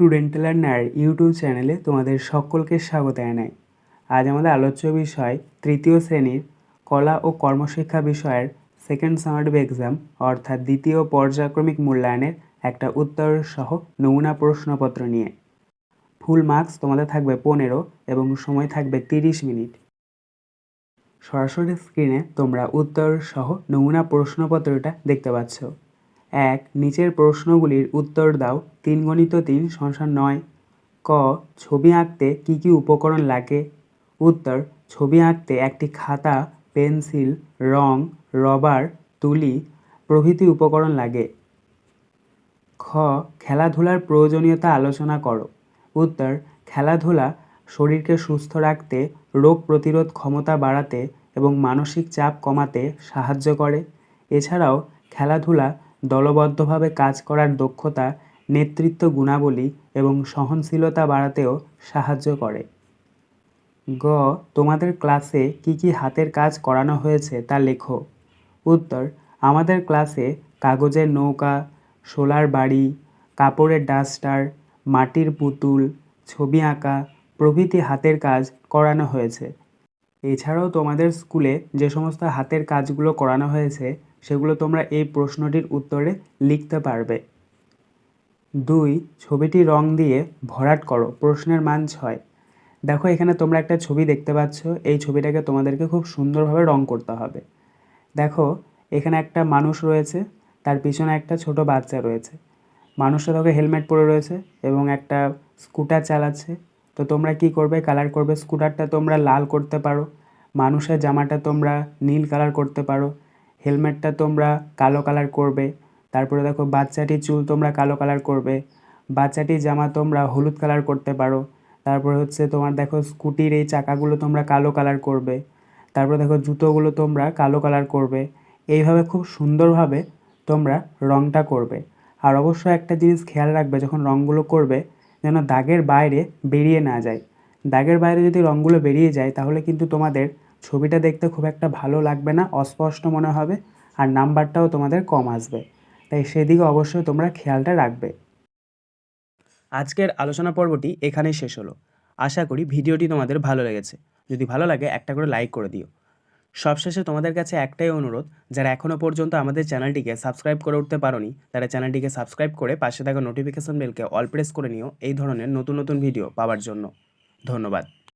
Student learner YouTube চ্যানেলে তোমাদের সকলকে স্বাগত জানাই। আজ আমাদের আলোচ্য বিষয় তৃতীয় শ্রেণির কলা ও কর্মশিক্ষা বিষয়ের সেকেন্ড সামারিভ এক্সাম অর্থাৎ দ্বিতীয় পর্যায়ক্রমিক মূল্যায়নের একটা উত্তর সহ নমুনা প্রশ্নপত্র নিয়ে। ফুল মার্কস তোমাদের থাকবে পনেরো এবং সময় থাকবে তিরিশ মিনিট। সরাসরি স্ক্রিনে তোমরা উত্তর সহ নমুনা প্রশ্নপত্রটা দেখতে পাচ্ছ। এক, নিচের প্রশ্নগুলির উত্তর দাও। তিন গণিত তিন, সংসার নয়। ক, ছবি আঁকতে কি কি উপকরণ লাগে? উত্তর, ছবি আঁকতে একটি খাতা, পেন্সিল, রং, রবার, তুলি প্রভৃতি উপকরণ লাগে। খ, খেলাধুলার প্রয়োজনীয়তা আলোচনা করো। উত্তর, খেলাধুলা শরীরকে সুস্থ রাখতে, রোগ প্রতিরোধ ক্ষমতা বাড়াতে এবং মানসিক চাপ কমাতে সাহায্য করে। এছাড়াও, খেলাধুলা দলবদ্ধভাবে কাজ করার দক্ষতা, নেতৃত্ব গুণাবলী এবং সহনশীলতা বাড়াতেও সাহায্য করে। গ, তোমাদের ক্লাসে কি কি হাতের কাজ করানো হয়েছে তা লেখো। উত্তর, আমাদের ক্লাসে কাগজের নৌকা, সোলার বাড়ি, কাপড়ের ডাস্টার, মাটির পুতুল, ছবি আঁকা, প্রভৃতি হাতের কাজ করানো হয়েছে। এছাড়াও তোমাদের স্কুলে যে সমস্ত হাতের কাজগুলো করানো হয়েছে সেগুলো তোমরা এই প্রশ্নটির উত্তরে লিখতে পারবে। দুই, ছবিটি রং দিয়ে ভরাট করো, প্রশ্নের মান ছয়। দেখো, এখানে তোমরা একটা ছবি দেখতে পাচ্ছ, এই ছবিটাকে তোমাদেরকে খুব সুন্দরভাবে রং করতে হবে। দেখো, এখানে একটা মানুষ রয়েছে, তার পিছনে একটা ছোট বাচ্চা রয়েছে। মানুষটা তোকে হেলমেট পরে রয়েছে এবং একটা স্কুটার চালাচ্ছে। তো তোমরা কি করবে? কালার করবে। স্কুটারটা তোমরা লাল করতে পারো। মানুষের জামাটা তোমরা নীল কালার করতে পারো। হেলমেটটা তোমরা কালো কালার করবে। তারপরে দেখো বাচ্চাটির চুল তোমরা কালো কালার করবে। বাচ্চাটির জামা তোমরা হলুদ কালার করতে পারো। তারপরে হচ্ছে তোমার দেখো, স্কুটির এই চাকাগুলো তোমরা কালো কালার করবে। তারপরে দেখো, জুতোগুলো তোমরা কালো কালার করবে। এইভাবে খুব সুন্দরভাবে তোমরা রঙটা করবে। আর অবশ্যই একটা জিনিস খেয়াল রাখবে, যখন রঙগুলো করবে, যেন দাগের বাইরে বেরিয়ে না যায়। দাগের বাইরে যদি রঙগুলো বেরিয়ে যায়, তাহলে কিন্তু তোমাদের ছবিটা দেখতে খুব একটা ভালো লাগবে না, অস্পষ্ট মনে হবে, আর নাম্বারটাও তোমাদের কম আসবে। তাই সেদিকে অবশ্যই তোমরা খেয়ালটা রাখবে। আজকের আলোচনা পর্বটি এখানেই শেষ হলো। আশা করি ভিডিওটি তোমাদের ভালো লেগেছে। যদি ভালো লাগে, একটা করে লাইক করে দিও। সবশেষে তোমাদের কাছে একটাই অনুরোধ, যারা এখনও পর্যন্ত আমাদের চ্যানেলটিকে সাবস্ক্রাইব করে উঠতে পারোনি, তারা চ্যানেলটিকে সাবস্ক্রাইব করে পাশে থাকা নোটিফিকেশন বেলকে অল প্রেস করে নিও, এই ধরনের নতুন নতুন ভিডিও পাওয়ার জন্য। ধন্যবাদ।